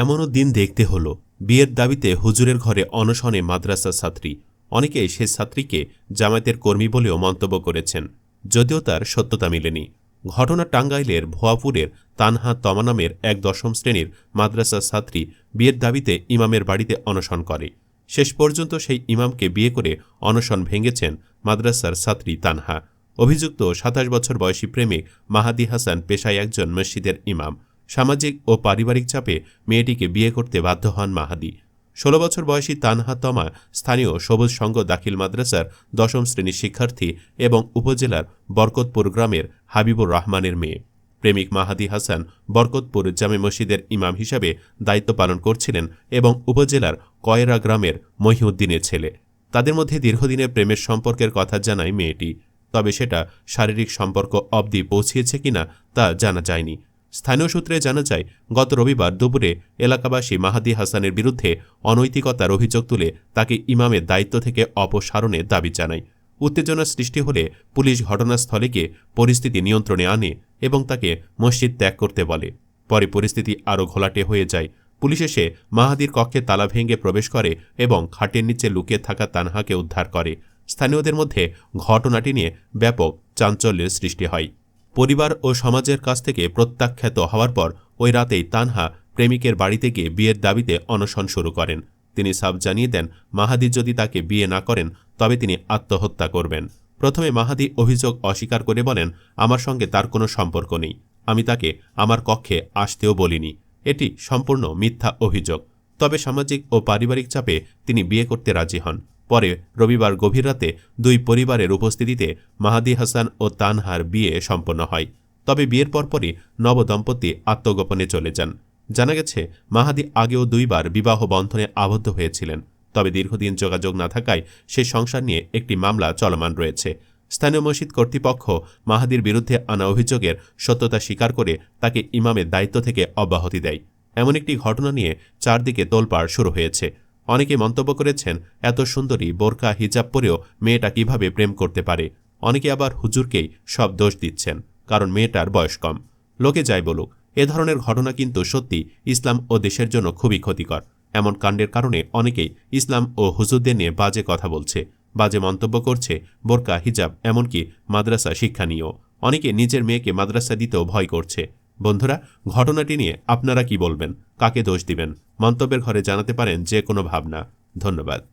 এমনও দিন দেখতে হলো। বিয়ের দাবিতে হুজুরের ঘরে অনশনে মাদ্রাসা ছাত্রী। অনেকে সে ছাত্রীকে জামায়াতের কর্মী বলেও মন্তব্য করেছেন। যদিও তার সত্যতা মেলেনি। ঘটনা টাঙ্গাইলের ভুয়াপুরের তানহা তমা নামের এক দশম শ্রেণির মাদ্রাসা ছাত্রী বিয়ের দাবিতে ইমামের বাড়িতে অনশন করে। শেষ পর্যন্ত সেই ইমামকে বিয়ে করে অনশন ভেঙেছেন মাদ্রাসার ছাত্রী তানহা। অভিযুক্ত সাতাশ বছর বয়সী প্রেমিক মাহাদি হাসান পেশায় একজন মসজিদের ইমাম। সামাজিক ও পারিবারিক চাপে মেয়েটিকে বিয়ে করতে বাধ্য হন মাহাদি। ষোলো বছর বয়সী তানহা তমা স্থানীয় সবুজ সংঘ দাখিল মাদ্রাসার দশম শ্রেণির শিক্ষার্থী এবং উপজেলার বরকতপুর গ্রামের হাবিবুর রহমানের মেয়ে। প্রেমিক মাহাদি হাসান বরকতপুর জামে মসজিদের ইমাম হিসাবে দায়িত্ব পালন করছিলেন এবং উপজেলার কয়রা গ্রামের মহিউদ্দিনের ছেলে। তাদের মধ্যে দীর্ঘদিনের প্রেমের সম্পর্কের কথা জানায় মেয়েটি, তবে সেটা শারীরিক সম্পর্ক অবধি পৌঁছিয়েছে কিনা তা জানা যায়নি। স্থানীয় সূত্রে জানা যায়, গত রবিবার দুপুরে এলাকাবাসী মাহাদি হাসানের বিরুদ্ধে অনৈতিকতার অভিযোগ তুলে তাকে ইমামের দায়িত্ব থেকে অপসারণের দাবি জানায়। উত্তেজনা সৃষ্টি হলে পুলিশ ঘটনাস্থলে গিয়ে পরিস্থিতি নিয়ন্ত্রণে আনে এবং তাকে মসজিদ ত্যাগ করতে বলে। পরে পরিস্থিতি আরও ঘোলাটে হয়ে যায়। পুলিশ এসে মাহাদির কক্ষে তালা ভেঙে প্রবেশ করে এবং খাটের নিচে লুকিয়ে থাকা তানহাকে উদ্ধার করে। স্থানীয়দের মধ্যে ঘটনাটি নিয়ে ব্যাপক চাঞ্চল্যের সৃষ্টি হয়। পরিবার ও সমাজের কাছ থেকে প্রত্যাখ্যাত হওয়ার পর ওই রাতেই তানহা প্রেমিকের বাড়িতে গিয়ে বিয়ের দাবিতে অনশন শুরু করেন। তিনি সাব জানিয়ে দেন, মাহাদি যদি তাকে বিয়ে না করেন, তবে তিনি আত্মহত্যা করবেন। প্রথমে মাহাদি অভিযোগ অস্বীকার করে বলেন, আমার সঙ্গে তার কোনো সম্পর্ক নেই। আমি তাকে আমার কক্ষে আসতেও বলিনি। এটি সম্পূর্ণ মিথ্যা অভিযোগ। তবে সামাজিক ও পারিবারিক চাপে তিনি বিয়ে করতে রাজি হন। পরে রবিবার গভীর রাতে দুই পরিবারের উপস্থিতিতে মাহাদি হাসান ও তানহার বিয়ে সম্পন্ন হয়। তবে বিয়ের পরপরই নবদম্পতি আত্মগোপনে চলে যান। জানা গেছে, মাহাদি আগেও দুইবার বিবাহ বন্ধনে আবদ্ধ হয়েছিলেন। তবে দীর্ঘদিন যোগাযোগ না থাকায় সেই সংসার নিয়ে একটি মামলা চলমান রয়েছে। স্থানীয় মসজিদ কর্তৃপক্ষ মাহাদির বিরুদ্ধে আনা অভিযোগের সত্যতা স্বীকার করে তাকে ইমামের দায়িত্ব থেকে অব্যাহতি দেয়। এমন একটি ঘটনা নিয়ে চারদিকে তোলপাড় শুরু হয়েছে। অনেকে মন্তব্য করেছেন, এত সুন্দরী, বোরকা, হিজাব পরেও মেয়েটা কীভাবে প্রেম করতে পারে? অনেকে আবার হুজুরকেই সব দোষ দিচ্ছেন, কারণ মেয়েটার বয়স কম। লোকে যাই বলুক, এ ধরনের ঘটনা কিন্তু সত্যি ইসলাম ও দেশের জন্য খুবই ক্ষতিকর। এমন কাণ্ডের কারণে অনেকেই ইসলাম ও হুজুরদের নিয়ে বাজে কথা বলছে, বাজে মন্তব্য করছে, বোরকা, হিজাব, এমনকি মাদ্রাসা শিক্ষা নিয়েও। অনেকে নিজের মেয়েকে মাদ্রাসা দিতেও ভয় করছে। বন্ধুরা, ঘটনাটি নিয়ে আপনারা কি বলবেন? কাকে দোষ দিবেন? মন্তব্যের ঘরে জানাতে পারেন যে কোনো ভাবনা। ধন্যবাদ।